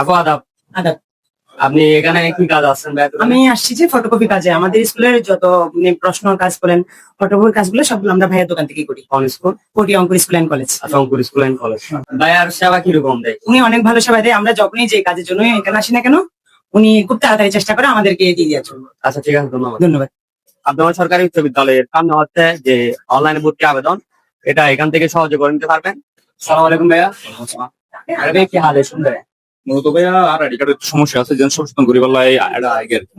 আপু আদাব। আদাব। আপনি এখানে কি কাজ আসছেন ভাই? আমি আসছি যে ফটোকপি কাজে। আমাদের স্কুলের যত মানে প্রশ্ন কাজ করেন ফটোকপি কাজগুলো সবগুলো আমরা ভাইয়ের দোকান থেকে করি। কোন স্কুল কোটি অঙ্কুর স্কুল অ্যান্ড কলেজ আচ্ছা অঙ্কুর স্কুল এন্ড কলেজ ভাই আর সেবা কীরকম দেয়? উনি অনেক ভালো সেবা দেয়। আমরা যখনই যে কাজের জন্য এখানে আসি না কেন উনি খুব তাড়াতাড়ি চেষ্টা করে আমাদেরকে দিয়ে দেওয়ার জন্য। আচ্ছা ঠিক আছে ধন্যবাদ। ধন্যবাদ। আপনার সরকারি উচ্চ বিদ্যালয়ের সামনে হচ্ছে যে অনলাইনে ভর্তি আবেদন এটা এখান থেকে সহজে করে নিতে পারবেন। সালাম আলাইকুম ভাইয়া। আরে কি হালে শুনবে মূলত ভাইয়া আর আইডি কার্ডের সমস্যা আছে যেন সচেতন করি বললাই এটা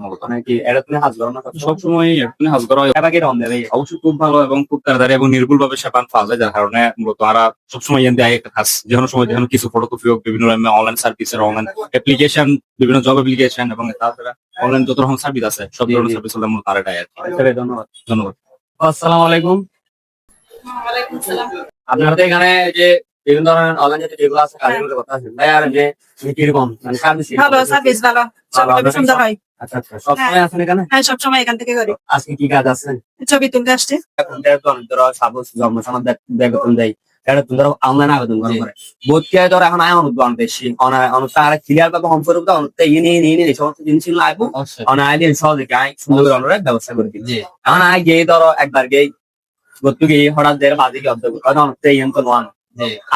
মূলত মানে কি এটা তুমি হাজ করো না সবসময় এখানে হাজ করা হয়। সেবা কীরকম দেবে অবশ্যই খুব ভালো এবং খুব তাড়াতাড়ি এবং নির্ভুল ভাবে সেবা পাওয়া যায় যার কারণে মূলত আরা সবসময় এন দেয় কাজ যে কোনো সময় যেন কিছু ফটোকপি হোক বিভিন্ন অনলাইন সার্ভিসের অনলাইন অ্যাপ্লিকেশন বিভিন্ন জব অ্যাপ্লিকেশন এবং তাছাড়া অনলাইন যত রকম সার্ভিস আছে সব ধরনের সার্ভিস হলে মূলত আর এটাই আর কি। আচ্ছা ধন্যবাদ। ধন্যবাদ। আসসালামু আলাইকুম। আপনারা তো এখানে যে বিভিন্ন ধরনের অনলাইন জাতীয় যেগুলো আছে কথা আছে ভাই আর যে কীরকম মানে সার্ভিস ভালো সার্ভিস ভালো সব সুন্দর হয় আচ্ছা আচ্ছা সব সময় এখানে হ্যাঁ সব সময় এখান থেকে করি আজকে কি কাজ আছেন ছবি তুলতে আসছে এখন দেড় তো ধরো সাপোজ জন্ম সনদ বেতন দেয় এটা তুমি ধরো অনলাইন আবেদন করা করে বোধ কে ধরো এখন আয় অনুদান বেশি অনেক আর ক্লিয়ার পাবে হোম করে দাও অনেকটা ইয়ে নিয়ে নিয়ে নিয়ে সমস্ত জিনিস লাগবে অনেক সহজে আয় সুন্দর করে অনেক ব্যবস্থা করে দিই এখন আয় গিয়ে ধরো একবার গিয়ে গতু গিয়ে হঠাৎ বাজে ইয়ে তো নোয়ান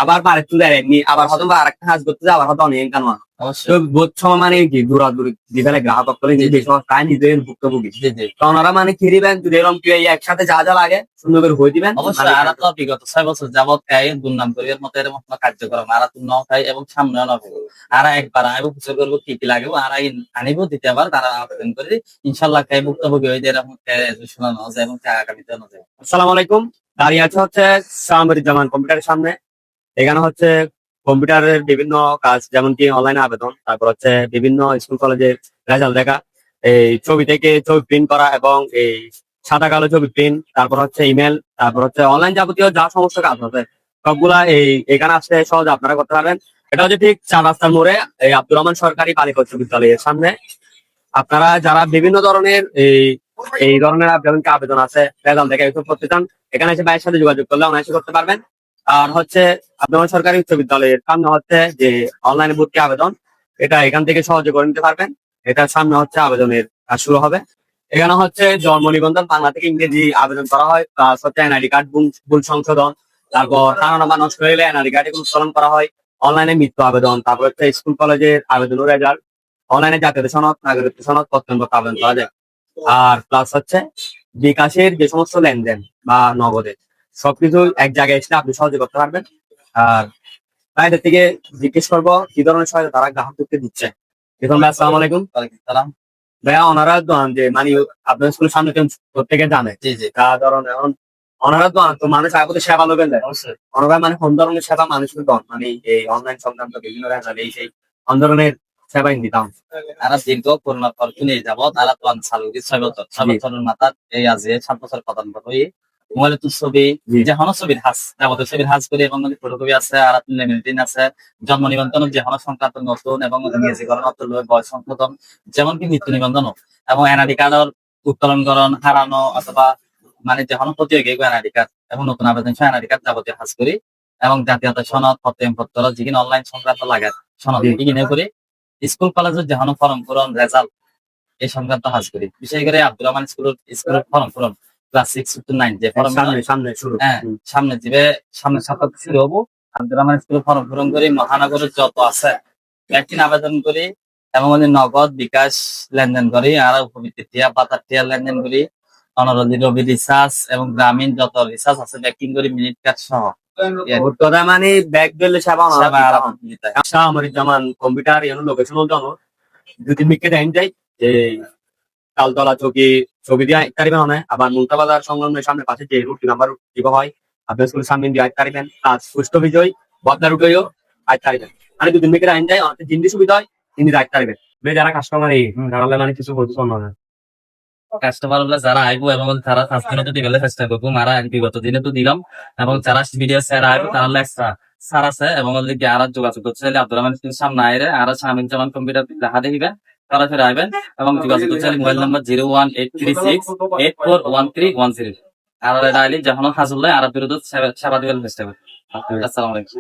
আবার পারে তুলে এমনি আবার হয়তো বা আরেকটা কাজ করতে আবার হয়তো অনেক কান তো বোধ সময় মানে কি দূরাদূরি দিকে গ্রাহক করে যে সময় তাই নিজের ভুক্তভোগী। তো ওনারা মানে কি দিবেন যদি এরকম কি একসাথে যা যা লাগে সুন্দর করে হয়ে দিবেন অবশ্যই মানে তো বিগত ছয় বছর যাবৎ খাই দুর্নাম করি এর মতো এরকম কোনো কার্যক্রম আরা তো নাও খাই এবং সামনে নবে আরা একবার আইব খুচর করব কি কি লাগবে আরা আনিব দ্বিতীয়বার তারা আবেদন করে ইনশাল্লাহ খাই ভুক্তভোগী হয়ে এরকম শোনানো যায় এবং আগামীতে আনা যায়। আসসালামু আলাইকুম। দাঁড়িয়ে আছে হচ্ছে জামান কম্পিউটারের সামনে। এখানে হচ্ছে কম্পিউটারের বিভিন্ন কাজ, যেমন কি অনলাইনে আবেদন, তারপর হচ্ছে বিভিন্ন স্কুল কলেজের রেজাল্ট দেখা, এই ছবি থেকে ছবি প্রিন্ট করা এবং এই সাদা কালো ছবি প্রিন্ট তারপর হচ্ছে ইমেল তারপর হচ্ছে অনলাইন যাবতীয় যা সমস্ত কাজ আছে, সবগুলা এই এখানে আসলে সহজে আপনারা করতে পারবেন। এটা হচ্ছে ঠিক চার রাস্তার মোড়ে, এই আব্দুর রহমান সরকারি বালিকা উচ্চ বিদ্যালয়ের সামনে। আপনারা যারা বিভিন্ন ধরনের এই এই ধরনের আবেদন আছে রেজাল্ট দেখে করতে চান, এখানে এসে ভাইয়ের সাথে যোগাযোগ করলে অনায়াসে করতে পারবেন। আর হচ্ছে, আপনার সরকারি উচ্চ বিদ্যালয়ের সামনে হচ্ছে যে অনলাইনে ভর্তি আবেদন, এটা এখান থেকে সহজে করে নিতে পারবেন। এটার সামনে হচ্ছে আবেদনের কাজ শুরু হবে। এখানে হচ্ছে জন্ম নিবন্ধন, বাংলা থেকে ইংরেজি আবেদন করা হয় প্লাস হচ্ছে এনআইডি কার্ড ভুল সংশোধন, তারপর কারণ নাম্বার নষ্ট হলে এনআইডি কার্ড উত্তোলন করা হয়। অনলাইনে মৃত্যু আবেদন, তারপর হচ্ছে স্কুল কলেজের আবেদন রেজাল্ট অনলাইনে জাতীয় সনদ নাগরিক সনদ প্রত্যন্ত আবেদন করা যায়। আর প্লাস হচ্ছে বিকাশের যে সমস্ত লেনদেন বা নগদের সবকিছু এক জায়গায় এসে আপনি সহজে করতে পারবেন। আর তাইদের থেকে জিজ্ঞেস করব কি ধরনের সহায়তা তারা গ্রাহকদেরকে দিচ্ছে ভাই আসসালামু আলাইকুম। ওয়ালাইকুম সালাম। ভাইয়া ওনারা তো যে মানে আপনার স্কুলের সামনে প্রত্যেকে জানে। জি জি। তা ধরুন এখন ওনারা তো তো মানুষ সেবা ওনারা মানে কোন ধরনের সেবা মানুষকে দেন মানে এই অনলাইন সংক্রান্ত বিভিন্ন রেজাল্ট এই সেই কোন ধরনের সেবাই দিতাম তারা দীর্ঘ করোনা পরীক্ষা নিয়ে যাব তারা তো চালু ছয় বছর ছয় বছরের মাথা এই আজ সাত বছর প্রদান হয়ে মোবাইলে তো ছবি যে হন ছবির হাজ যাবতীয় ছবির হাজ করে এবং ফটোকপি আছে আর আপনি লেমিনেটিন আছে জন্ম নিবন্ধন যে হন সংক্রান্ত নতুন এবং নতুন বয়স সংশোধন যেমন কি মৃত্যু নিবন্ধন এবং এনআইডি কার্ডের উত্তোলনকরণ হারানো অথবা মানে যে হন প্রতিযোগী এনআইডি কার্ড এবং নতুন আবেদন সহ এনআইডি কার্ড যাবতীয় হাজ করি। এবং জাতীয়তা সনদ পত্র যেখানে অনলাইন সংক্রান্ত লাগে সনদ। কিনে করে। স্কুল কলেজের যে হন ফর্ম পূরণ রেজাল্ট এই সংক্রান্ত হাজ করি। বিশেষ করে আব্দুল রহমান স্কুলের স্কুলের ফর্ম পূরণ। ক্লাস সিক্স টু নাইন যে সামনে সামনে শুরু হ্যাঁ। সামনে দিবে সামনে সপ্তাহ শুরু হব আব্দুল রহমান স্কুলে ফর্ম পূরণ করি মহানগরের যত আছে একদিন আবেদন করি এবং ওদের নগদ বিকাশ লেনদেন করি আর উপবৃত্তি টিয়া পাতার টিয়া লেনদেন করি অনরদি রবি রিসার্চ এবং গ্রামীণ যত রিসার্চ আছে ব্যাকিং করি মিনিট কার্ড সহ কথা মানে ব্যাগ দিলে সেবা আর দিতাম। দিতে হয়। আচ্ছা আমার যেমন কম্পিউটার লোকেশন জানো তিন মিনিটে দেন যাই তালতলা চৌকি ছবি দিয়ে আইতে পারিবেন আবার মুলতাবাজার সংলগ্ন সামনে পাশে যে রুটি নাম্বার দিব হয় আপনার স্কুলের সামনে দিয়ে আইতে পারিবেন কাজ সুস্থ বিজয়, বদলা রুটেও আইতে পারিবেন মানে দুই তিন মিনিটে আইন যায় অনেক জিন্দি সুবিধা হয় হিন্দি আইতে পারিবেন যারা কাস্টমার এই দাঁড়ালে মানে কিছু বলছো না। কাস্টমার যারা আইবো এবং তারা সাবস্ক্রাইব গেলে চেষ্টা করব, মারা বিগত দিনে তো দিলাম। এবং যারা ভিডিও শেয়ার আইবো, তারা এক্সট্রা সার আছে এবং আর যোগাযোগ করতে চাইলে আব্দুর রহমান সামনে আইরে, আর শামিন জামান কম্পিউটার দেখা দেখিবেন। তারা ফেরে আসবেন এবং যোগাযোগ করছেন mobile number zero one eight three six eight four one three one zero. আর ডাইলি যখন হাজুল্লাহ আর বিরুদ্ধে সেবা দিবেন আসসালামু আলাইকুম।